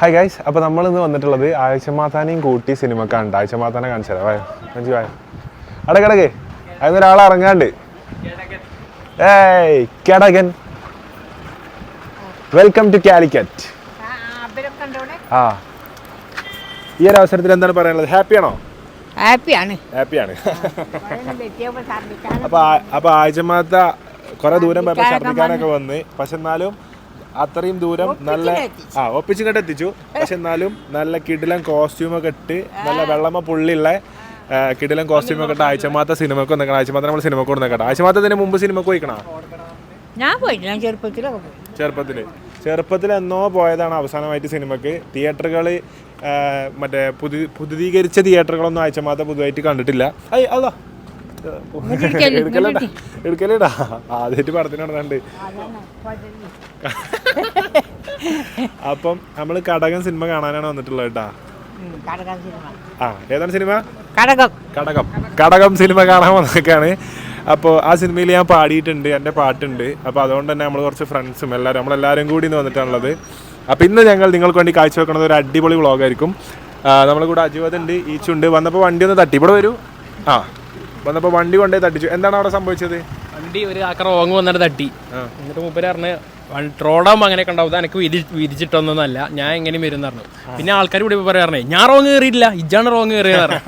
Hi guys അപ്പോൾ നമ്മൾ ഇന്ന് വന്നിട്ടുള്ളത് ആഴ്ചമാത്താനെയും കൂട്ടി സിനിമക്കാണ്. ആഴ്ചമാത്താനെ കാണിച്ചു തരാം. വായോ മഞ്ജു വായോ. അട കിടക്ക് അതിന് ഒരാൾ ഇറങ്ങാണ്ട്. ഏയ് കിടകൻ. വെൽക്കം ടു കാലിക്കറ്റ് ആ. ഈ ഒരു അവസരത്തിൽ എന്താണ് പറയാനുള്ളത്? ഹാപ്പി ആണോ? ഹാപ്പിയാണ് ഹാപ്പിയാണ് അപ്പൊ അപ്പൊ അപ്പോൾ അപ്പോൾ ആഴ്ചമാത്ത കുറെ ദൂരം പോയപ്പോൾ ഛർദ്ദിക്കാനൊക്കെ വന്ന്. പക്ഷെ എന്നാലും അത്രയും ദൂരം നല്ല ആ ഒപ്പിച്ചും കണ്ട് എത്തിച്ചു. പക്ഷെ എന്നാലും നല്ല കിടിലം കോസ്റ്റ്യൂം ഒക്കെ ഇട്ട് നല്ല വെള്ളമ പുള്ളിയുള്ള കിടിലം കിടിലൻ കോസ്റ്റ്യൂം ഒക്കെ ഇട്ട് ആഴ്ചമാത്ത സിനിമക്ക് വന്നേക്കണം. ആഴ്ചമാത്ത നമ്മൾ സിനിമക്ക് വന്നേക്കട്ടെ. ആഴ്ചമാത്തതിന് മുമ്പ് സിനിമക്ക് പോയിക്കണോ? ഞാൻ പോയി ഞാൻ ചെറുപ്പത്തിലൊക്കെ പോയി. ചെറുപ്പത്തിൽ ചെറുപ്പത്തിൽ എന്നോ പോയതാണ് അവസാനമായിട്ട് സിനിമക്ക്. തിയേറ്ററുകൾ മറ്റേ പുതു പുതുതീകരിച്ച തിയേറ്ററുകളൊന്നും ആഴ്ചമാത്ത പുതുതായിട്ട് കണ്ടിട്ടില്ല. അയ്യോ അതാ എടുക്കലടാ. എടുക്കലടാ. ആദ്യമായിട്ട് പടത്തിന് നടന്നുണ്ട്. അപ്പം നമ്മൾ കടകം സിനിമ കാണാനാണ് വന്നിട്ടുള്ളത് കേട്ടാ. കടകം സിനിമ. ആ ഏതാണ് സിനിമ? കടകം. കടകം. കടകം സിനിമ കാണാൻ വന്നേക്കാണ്. അപ്പോൾ ആ സിനിമയിൽ ഞാൻ പാടിയിട്ടുണ്ട് എന്റെ പാട്ടുണ്ട്. അപ്പോൾ അതുകൊണ്ട് തന്നെ നമ്മൾ കുറച്ച് ഫ്രണ്ട്സും എല്ലാവരും നമ്മളെല്ലാവരും കൂടി ഇന്ന് വന്നിട്ടാണുള്ളത്. അപ്പോൾ ഇന്ന് ഞങ്ങൾ നിങ്ങൾക്ക് വേണ്ടി കാഴ്ചവെക്കുന്നത് ഒരു അടിപൊളി വ്ളോഗായിരിക്കും. നമ്മുടെ കൂടെ അജീവത് ഉണ്ട് ഈച്ചുണ്ട്. വന്നപ്പോൾ വണ്ടി ഒന്ന് തട്ടി. ഇവിടെ വരൂ. ആ. വന്നപ്പോൾ വണ്ടി കൊണ്ടേ തട്ടിച്ചു. എന്താണ് അവിടെ സംഭവിച്ചത്? വണ്ടി ഒരു ആക്ര ഓങ്ങ് വന്നിട്ട് തട്ടി. എന്നിട്ട് മൂപ്പര് പറഞ്ഞ് റോഡാകുമ്പോൾ അങ്ങനെ ഉണ്ടാവും. എനിക്ക് വിരി ഞാൻ എങ്ങനെയും വരും പറഞ്ഞു. പിന്നെ ആൾക്കാർ ഇവിടെ പറയാറേ ഞാൻ റോങ് കയറിയില്ല ഇജാണ് റോങ് കയറിയത്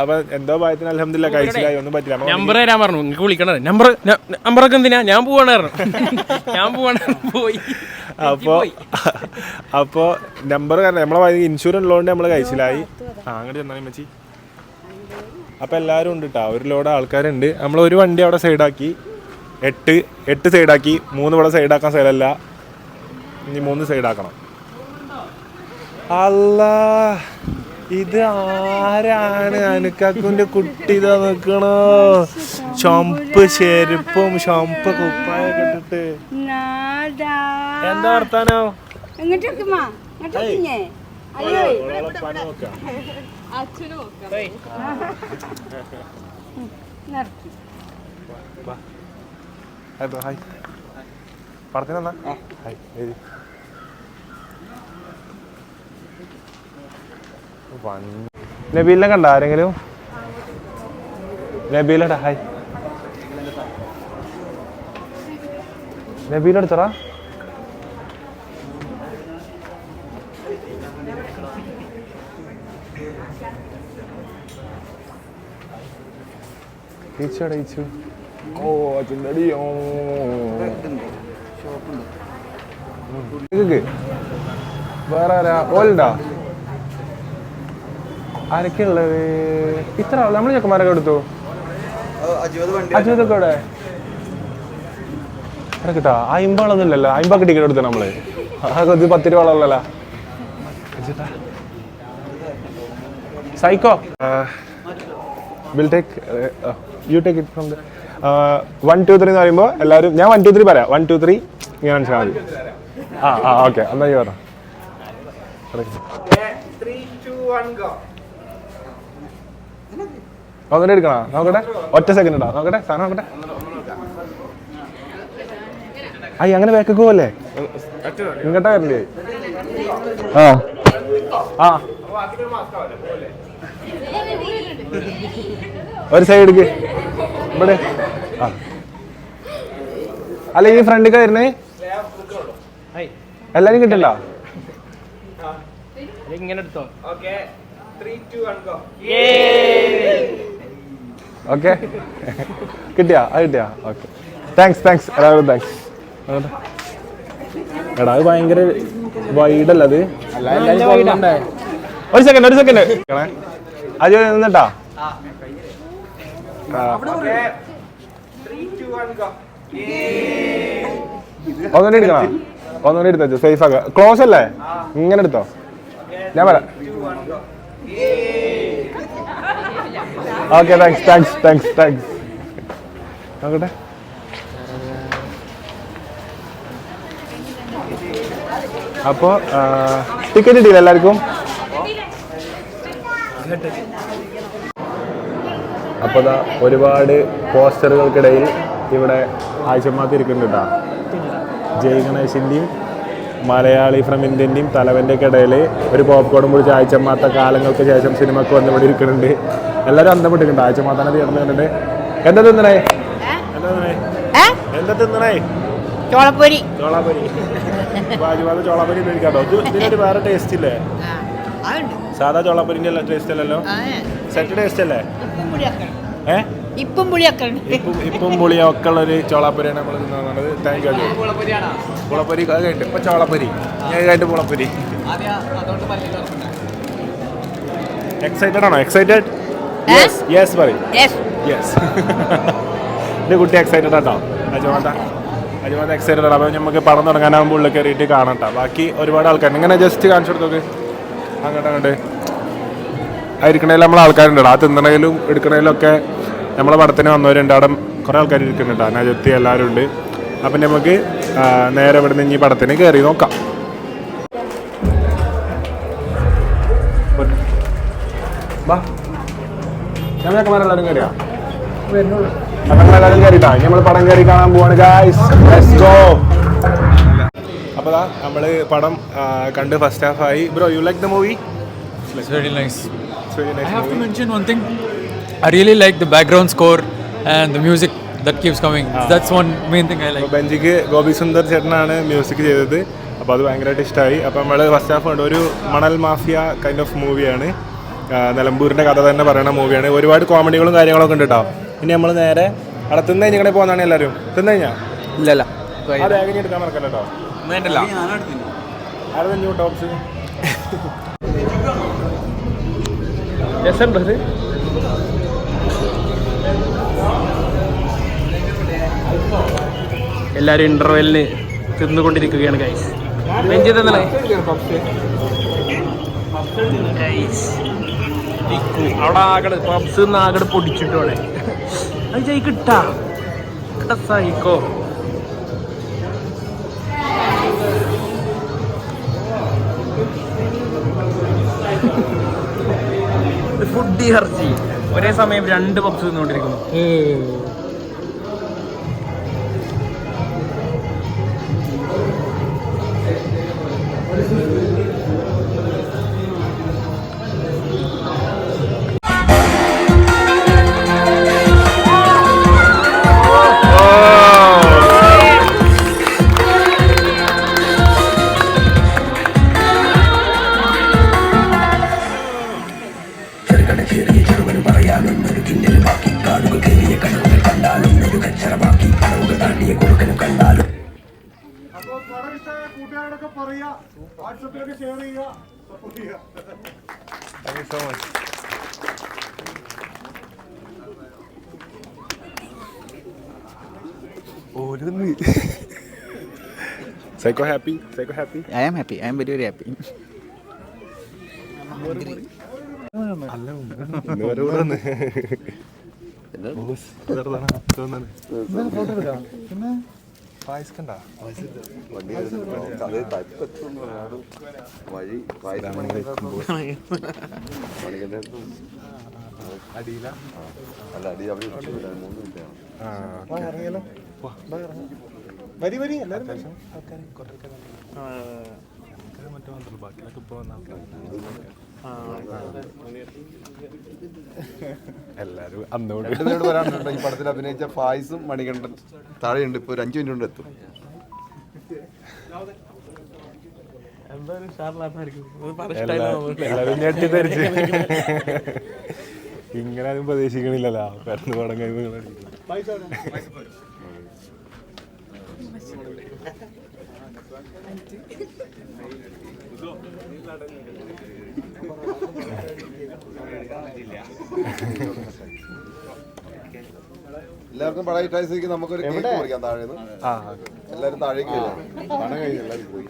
അപ്പോൾ എന്തോ ഭയത്തിന് അലഹമില്ല കഴിച്ചില്ലായി ഒന്നും പറ്റില്ല. നമ്പർ തരാൻ പറഞ്ഞു. നിങ്ങൾക്ക് വിളിക്കണത് നമ്പർ നമ്പറൊക്കെ എന്തിനാ? ഞാൻ പോവാണ് ഞാൻ പോവാണ് പോയി. അപ്പോൾ അപ്പോ നമ്പർ കാരണം നമ്മളെ ഇൻഷുറൻസ് ഉള്ളതുകൊണ്ട് നമ്മൾ കഴിച്ചില്ലായി ആ അങ്ങോട്ട് ചെന്നാലും മച്ചി അപ്പോൾ എല്ലാവരും ഉണ്ട് കേട്ടോ ഒരു ലോഡ് ആൾക്കാരുണ്ട്. നമ്മൾ ഒരു വണ്ടി അവിടെ സൈഡാക്കി എട്ട് എട്ട് സൈഡാക്കി മൂന്ന് ഇവിടെ സൈഡാക്കാൻ സ്ഥലമല്ല ഇനി മൂന്ന് സൈഡാക്കണം അല്ല ഇത് ആരാണ്? അനുക്കാക്കുന്റെ കുട്ടി ഇതാ നിക്കണോ? ചൊമ്പ് ചെരുപ്പും ചൊമ്പ് കുപ്പായൊക്കെ ഇട്ടിട്ട്. എന്താ വർത്താനോ? അയ്യോ നിർത്തി ഹായ് പറഞ്ഞാ ഹായ്. എഴുതി. നബീലിനെ കണ്ട ആരെങ്കിലും? നബീലടാ ഹായ്. നബീൽ ഈച്ചോടെ ഈച്ചു ഓ ഇതൊക്കെ വേറെ ആരാ? ഓലുണ്ടാ? ആരൊക്കെയുള്ളത് ഇത്ര ആൾ നമ്മൾ ചെക്കന്മാരൊക്കെ എടുത്തു? അജുതൊക്കെ ഇവിടെ എടാ കിട്ടാ അയിമ്പാളൊന്നും ഇല്ലല്ലോ. അയിമ്പാക്ക് ടിക്കറ്റ് എടുത്തു നമ്മൾ? അതൊക്കെ ഇത് പത്ത് രൂപ psycho? Will take you take it from one two three എന്ന് പറയുമ്പോൾ എല്ലാവരും ഞാൻ വൺ ടു ത്രീ പറയാം. വൺ ടു ത്രീ ഇങ്ങനെ മനസ്സിലാൽ മതി. ആ ആ ഓക്കെ എന്നാ ഈ പറഞ്ഞു നോക്കട്ടെ എടുക്കണോ? നോക്കട്ടെ. ഒറ്റ സെക്കൻഡ് ഇടാം. നോക്കട്ടെ സാധനം നോക്കട്ടെ. അയ്യ അങ്ങനെ ബാക്കൊക്കെ ഇങ്ങോട്ടാ വരണ്ടേ. ആ. ആ. ഒരു സൈഡ് എടുക്ക്. ഇവിടെ. ആ. അല്ല ഈ ഫ്രണ്ടിക്ക് വരുന്നേ? എല്ലാരും കിട്ടണ്ട ഇങ്ങനെ എടുത്തോ. ഓക്കെ കിട്ടിയാ? അത് കിട്ടിയാ? ഓക്കെ താങ്ക്സ് താങ്ക്സ് എല്ലാവരും താങ്ക്സ് എടാ അത് ഭയങ്കര വൈഡല്ല അത്. ഒരു സെക്കൻഡ് ഒരു സെക്കൻഡ് അത് നിന്നിട്ടാ? ഒന്നുകൂടി എടുക്കണോ? ഒന്നുകൂടി എടുത്തോ സേഫ് ആക്ക ക്ലോസ് അല്ലേ? ഇങ്ങനെ എടുത്തോ. ഞാൻ വരാം okay thanks thanks thanks thanks നോക്കട്ടെ. അപ്പോൾ ടിക്കറ്റ് കിട്ടിയില്ല എല്ലാവർക്കും? അപ്പോൾ ഇതാ ഒരുപാട് പോസ്റ്ററുകൾക്കിടയിൽ ഇവിടെ ആഴ്ചമാത്തി ഇരിക്കുന്നുണ്ട് കേട്ടോ. ജയ് ഗണേശിന്റെയും മലയാളി ഫ്രം ഇന്ത്യന്റെയും തലവന്റെ ഒക്കെ ഇടയിൽ ഒരു പോപ്കോണും പിടിച്ച് ആഴ്ചമാത്ത കാലങ്ങൾക്ക് ശേഷം സിനിമക്ക് വന്ന് ഇവിടെ ഇരിക്കുന്നുണ്ട്. എല്ലാവരും അന്തം വിട്ടിട്ടുണ്ട് ആഴ്ചമാത്താനെ തീർന്നു കണ്ടിട്ട് എന്താ തിന്നണേ? എന്താ തിന്നണേ? ചോളപ്പൊരി. ചോളാപ്പൊരി. ചോളാപ്പൊരി കഴിക്കാട്ടോ ഇതിനൊരു വേറെ ടേസ്റ്റ് ഇല്ലേ? സാധാ ചോളാപ്പൊരിന്റെ അല്ല ടേസ്റ്റ് അല്ലല്ലോ? സെറ്റ് ടേസ്റ്റ് അല്ലേ? ഇപ്പം പുളിയൊക്കെ ഉണ്ട് ഏ? ഇപ്പം പുളിയൊക്കെ ഇപ്പം പുളിയൊക്കെ ഉള്ള ഒരു ചോളാപ്പൊരിയാണ് നമ്മൾ തിന്നുന്നത് താങ്ക് യു പുളപ്പൊരി അത് കഴിഞ്ഞു ഇപ്പം ചോളപ്പൊരി. ഞാൻ കഴിഞ്ഞിട്ട് പുളപ്പൊരി. എക്സൈറ്റഡ് ആണോ? എക്സൈറ്റഡ്? യെസ് യെസ് പറയും. യെസ് യെസ് എന്റെ കുട്ടി എക്സൈറ്റഡ് ആട്ടോ. അജുമാത അജുമാത എക്സൈറ്റഡ് ആണ്. അപ്പോൾ നമുക്ക് പടം തുടങ്ങാനാകുമ്പോൾ ഉള്ളിൽ കയറിയിട്ട് കാണട്ടോ ബാക്കി ഒരുപാട് ആൾക്കാർ ഇങ്ങനെ ജസ്റ്റ് കാണിച്ചു കൊടുത്തോക്ക്. അങ്ങോട്ട് അങ്ങോട്ട്. നമ്മൾ ആൾക്കാരുണ്ട് ആ തിന്നണയിലും എടുക്കണേലും ഒക്കെ നമ്മളെ പടത്തിന് വന്നവരുണ്ട്. അവിടെ കുറേ ആൾക്കാർ ഇരിക്കുന്നുണ്ട്. അനാജത്തി എല്ലാവരും ഉണ്ട്. അപ്പം നമുക്ക് നേരെ ഇവിടെ നിന്ന് ഈ പടത്തിന് കയറി നോക്കാം. ഞങ്ങളൊക്കെ കയറിയാ നമ്മൾ പടം കയറി കാണാൻ പോവാണ് ഗായ്സ് ലെറ്റ്സ് ഗോ അപ്പോൾ ദാ നമ്മൾ പടം കണ്ട് ഫസ്റ്റ് ഹാഫ് ആയി. Bro you like the movie nice. Very I have to nice mention one thing. I really like the background score and the music that keeps coming. That's one main thing I like. അപ്പോൾ ബെഞ്ചിക്ക് ഗോപി സുന്ദർ ചേട്ടനാണ് music ചെയ്തത്. അപ്പോൾ അത് ഭയങ്കരമായിട്ട് ഇഷ്ടമായി അപ്പോൾ നമ്മൾ first half ഉണ്ട് ഒരു മണൽ മാഫിയ കൈൻഡ് ഓഫ് മൂവിയാണ് നിലമ്പൂരിന്റെ കഥ തന്നെ പറയുന്ന മൂവിയാണ് ഒരുപാട് കോമഡികളും കാര്യങ്ങളൊക്കെ ഉണ്ട് കേട്ടോ ഇനി നമ്മൾ നേരെ അവിടെ തിന്നു കഴിഞ്ഞാൽ പോകുന്നതാണ് എല്ലാവരും തിന്നു കഴിഞ്ഞാൽ ഇല്ലല്ല ആ ബാഗ് ഇനി എടുക്കാൻ കേട്ടോ വേണ്ടല്ല. ആരുടെ ന്യൂ ടോപ്സ് രസമുണ്ട് എല്ലാവരും ഇന്റർവെല്ലിന് തിന്നുകൊണ്ടിരിക്കുകയാണ് ഗൈസ് ബെഞ്ച് തന്നല്ലേ അവിടെ ആകട് പബ്സ് ആകട് പൊടിച്ചിട്ടോടെ അത് ജയിക്കിട്ടാ കിട്ടാ കിട്ടാ സൈക്കോ ഫുഡ് ഹർജി ഒരേ സമയം രണ്ട് puffs തിന്നുകൊണ്ടിരിക്കുന്നു. Psycho happy psycho happy? I am happy. I am very very happy. അല്ല വരെ അടിയില വാ, ഇറങ്ങിയാലോ വാ, വാ, ഇറങ്ങാം. വരി വരി എല്ലാവരും കുറേ മറ്റേ ബാക്കിയൊക്കെ ഇപ്പോൾ വന്ന എല്ലാരും അന്നോട് പറയാനുണ്ട് ഈ പടത്തിൽ അഭിനയിച്ച ഫായ്സും മണികണ്ഠൻ താഴെയുണ്ട്. ഇപ്പോൾ ഒരു അഞ്ച് മിനിറ്റ് കൊണ്ട് എത്തും. ഇങ്ങനെ ആരും പ്രതീക്ഷിക്കണില്ലല്ലോ പെരന്ന് പടം കഴിയുമ്പോൾ എല്ലാവർക്കും പടം സ്ഥിതിക്ക് നമുക്കൊരു കേക്ക് മുറിക്കാം താഴെ ആ. എല്ലാവരും താഴേക്ക് പണം കഴിഞ്ഞു എല്ലാവരും പോയി.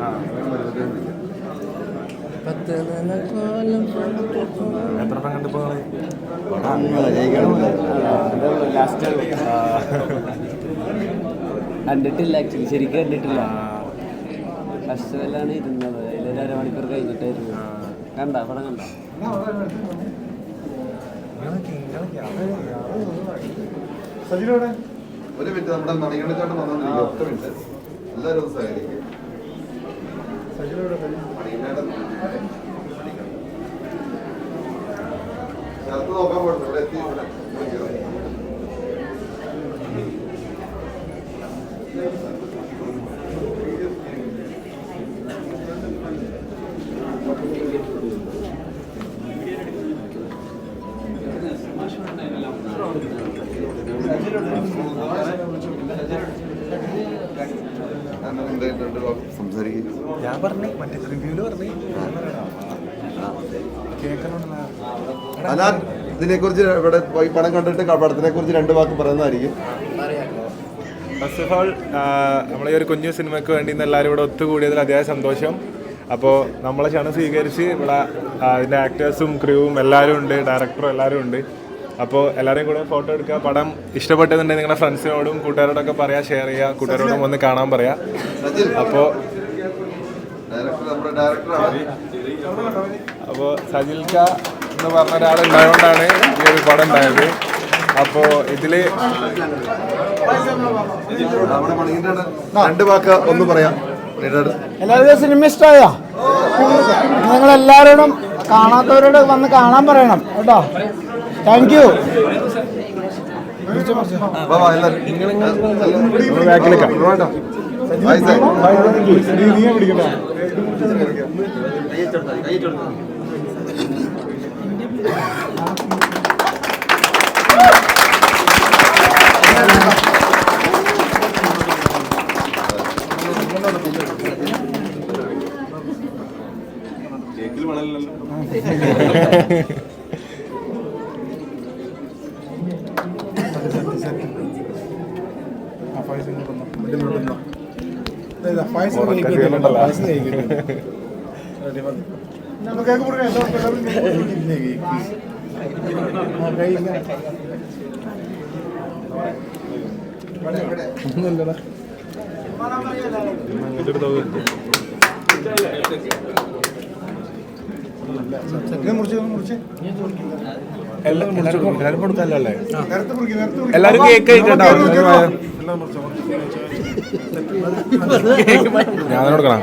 ആ. എത്ര കണ്ടിട്ടില്ല ആക്ച്വലി ശരിക്കും കണ്ടിട്ടില്ല. ഫെസ്റ്റിവലാണ് ഇരുന്നത്. അതിലൊരു അരമണിക്കൂർ കഴിഞ്ഞിട്ടായിരുന്നു. കണ്ട? പടം കണ്ട? ഒരു മിനിറ്റ് നമ്മുടെ മണികണ്ഠച്ചാട്ടം വന്നിരിക്കും ഒറ്റ മിനിറ്റ് എല്ലാവരും ദിവസമായിരിക്കും മണികണ്ഠേട്ടൻ സ്ഥലത്ത് നോക്കാൻ പാടില്ല വിളിക്കണം. ഞാൻ എന്തായിട്ടുണ്ട് സംസാരിക്കും ഞാൻ പറഞ്ഞേ മറ്റേ റിവ്യൂൽ പറഞ്ഞേ അനാൻ ഇതിനെ കുറിച്ച് ഇവിടെ പോയി പടം കണ്ടിട്ട് പടത്തിനെ കുറിച്ച് രണ്ട് വാക്ക് പറയുന്നതായിരിക്കും. ഫസ്റ്റ് ഓഫ് ഓൾ നമ്മളെ ഈ ഒരു കുഞ്ഞു സിനിമയ്ക്ക് വേണ്ടി ഇന്ന് എല്ലാവരും ഇവിടെ ഒത്തുകൂടിയതിൽ അതിയായ സന്തോഷം. അപ്പോൾ നമ്മളെ ക്ഷണം സ്വീകരിച്ച് ഇവിടെ അതിന്റെ ആക്ടേഴ്സും ക്രൂവും എല്ലാവരും ഉണ്ട് ഡയറക്ടറും എല്ലാവരും ഉണ്ട്. അപ്പോൾ എല്ലാവരെയും കൂടെ ഫോട്ടോ എടുക്കുക. പടം ഇഷ്ടപ്പെട്ടതുണ്ടെങ്കിൽ നിങ്ങളുടെ ഫ്രണ്ട്സിനോടും കൂട്ടുകാരോടൊക്കെ പറയാം ഷെയർ ചെയ്യുക. കൂട്ടുകാരോടും വന്ന് കാണാൻ പറയാം. അപ്പോൾ അപ്പോൾ സജിൽക്ക എന്ന് പറഞ്ഞ ഒരാളുണ്ടായതുകൊണ്ടാണ് ഈ ഒരു പടം ഉണ്ടായത്. അപ്പോൾ ഇതിൽ നമ്മുടെ മണികണ്ഠേട്ടൻ രണ്ട് വാക്ക് ഒന്ന് പറയാം. എല്ലാവരും സിനിമ ഇഷ്ടമായോ? നിങ്ങൾ എല്ലാവരോടും കാണാത്തവരോട് വന്ന് കാണാൻ പറയണം കേട്ടോ. താങ്ക് യു വാ, വാ, എല്ലാവരും. എല്ലാവരും കേക്ക് കഴിക്കട്ടോ. ഞാൻ കൊടുക്കണം.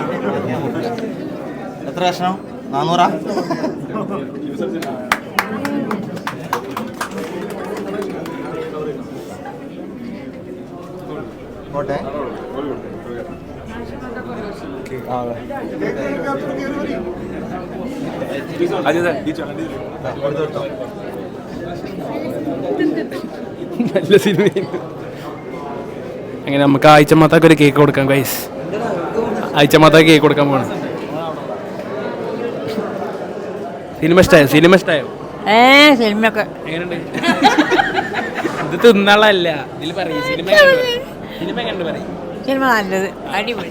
എത്ര കഷ്ണം? നാന്നൂറാ? പോട്ടെ. നല്ല സിനിമ. അങ്ങനെ നമുക്ക് ആഴ്ച മാത്താക്ക് ഒരു കേക്ക് കൊടുക്കാം ഗൈസ് ആഴ്ച മാത്താക്ക് കേക്ക് കൊടുക്കാൻ പോകണം സിനിമ ഇഷ്ടമായോ സിനിമ ഇഷ്ടമായോ ഏ സിനിമയൊക്കെ. എങ്ങനെയുണ്ട്? ഇത് തിന്നാളല്ല. ഇതിൽ പറയും സിനിമ. സിനിമ കണ്ടു പറയും. സിനിമ നല്ലത്. അടിപൊളി.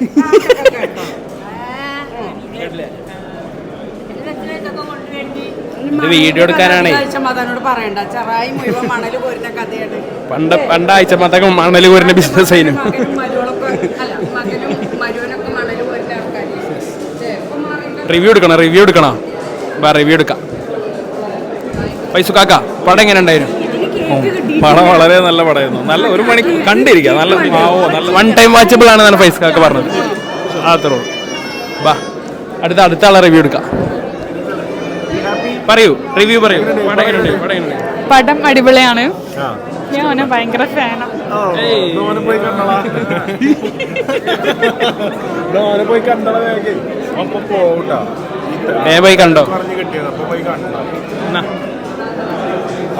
വീഡിയോ എടുക്കാനാണേ. പണ്ട് പണ്ട് ആഴ്ച മാത്താക്ക് മണൽ കോരുന്ന ബിസിനസ് ആയിരുന്നു. ഛെ, റിവ്യൂ എടുക്കണം? റിവ്യൂ എടുക്കണം? റിവ്യൂ എടുക്കാം. പൈസ കാക്ക പടം എങ്ങനെ ഉണ്ടായിരുന്നു? പടം വളരെ നല്ല പടമായിരുന്നു. നല്ല ഒരു മണി കണ്ടിരിക്കുക നല്ല ഓ നല്ല വൺ ടൈം വാച്ചബിൾ ആണ് ആണെന്നാണ് പൈസ കാക്ക പറഞ്ഞത്. അത്രേ ഉള്ളൂ. ബാ അടുത്ത അടുത്ത ആളെ റിവ്യൂ എടുക്കാം. പറയൂ റിവ്യൂ പറയൂ. പടം അടിപൊളിയാണ്. ഞാൻ അവനെ ഭയങ്കര ഫാനാണ് പോയി കണ്ടോളാ. ഏ പോയി കണ്ടോ? പറഞ്ഞു കിട്ടിയത്. അപ്പൊ പോയി കണ്ടു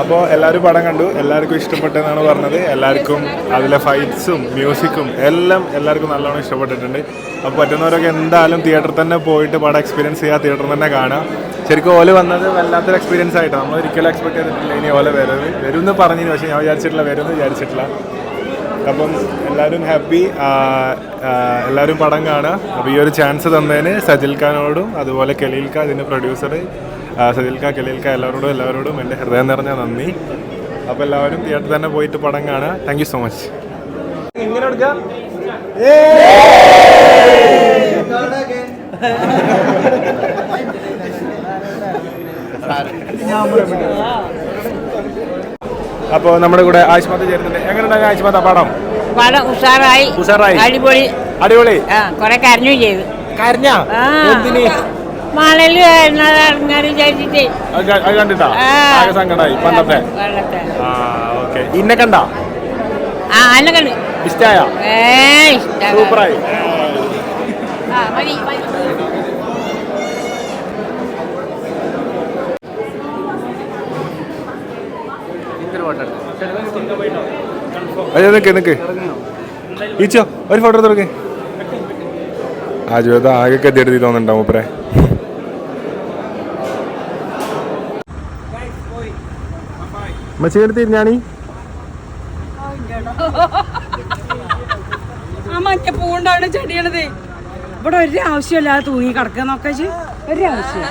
അപ്പോൾ എല്ലാവരും പടം കണ്ടു. എല്ലാവർക്കും ഇഷ്ടപ്പെട്ടെന്നാണ് പറഞ്ഞത്. എല്ലാവർക്കും അതിലെ ഫൈറ്റ്സും മ്യൂസിക്കും എല്ലാം എല്ലാവർക്കും നല്ലോണം ഇഷ്ടപ്പെട്ടിട്ടുണ്ട്. അപ്പോൾ പറ്റുന്നവരൊക്കെ എന്തായാലും തിയേറ്ററിൽ തന്നെ പോയിട്ട് പടം എക്സ്പീരിയൻസ് ചെയ്യുക തിയേറ്ററിൽ തന്നെ കാണാം ശരിക്കും ഓല വന്നത് വല്ലാത്തൊരു എക്സ്പീരിയൻസ് ആയിട്ടാണ്. നമ്മൾ ഒരിക്കലും എക്സ്പെക്ട് ചെയ്തിട്ടില്ല ഇനി ഓല വരവ്. വരും എന്ന് പറഞ്ഞു പക്ഷേ ഞാൻ വിചാരിച്ചിട്ടില്ല വരും എന്ന് വിചാരിച്ചിട്ടില്ല. അപ്പം എല്ലാവരും ഹാപ്പി എല്ലാവരും പടം കാണുക. അപ്പോൾ ഈ ഒരു ചാൻസ് തന്നതിന് സജിൽ ഖാനോടും അതുപോലെ കെലീൽക്ക ഇതിന്റെ പ്രൊഡ്യൂസർ സജിൽ ഖാൻ കലീൽ എല്ലാവരോടും എല്ലാവരോടും എന്റെ ഹൃദയം നിറഞ്ഞ നന്ദി. അപ്പോൾ എല്ലാവരും തിയേറ്ററിൽ തന്നെ പോയിട്ട് പടം കാണുക. താങ്ക് യു സോ മച്ച് ഇങ്ങനെ എടുക്കാം. അപ്പോൾ നമ്മുടെ കൂടെ ആയുഷ്മത്ത് ചേരുന്നുണ്ട്. എങ്ങനെയുണ്ടായി ആയുഷ്മത്ത പടം? പടം ഉഷാറായി. ഉഷാറായി. അടിപൊളി. അടിപൊളി. കൊറേ കരഞ്ഞു ചെയ്തു. കരഞ്ഞാ? എന്തിന്? മണൽ വിചാരിച്ചിട്ട്. കണ്ടിട്ടാ? സങ്കടായി പണ്ടത്തെ. വെള്ളത്തെ ആ ഓക്കെ. ഇന്നെ കണ്ട? ഇഷ്ടായ? സൂപ്പറായി. മതി മതി. അയ്യോ നിക്ക് നിക്ക്. ഈച്ചോ ഒരു ഫോട്ടോ തുടങ്ങി ആ ജീവിതം ആകെ എടുത്തി തോന്നുന്നുണ്ടാവും മൂപ്പരെ മച്ചേടുത്ത് തിരിഞ്ഞാണി? ആ മറ്റ പൂണ്ടാണ് ചെടിയാണത് ഇവിടെ ഒരു ആവശ്യമില്ലാതെ തൂങ്ങി കിടക്കുക നോക്കാച്ച് ഒരു ആവശ്യം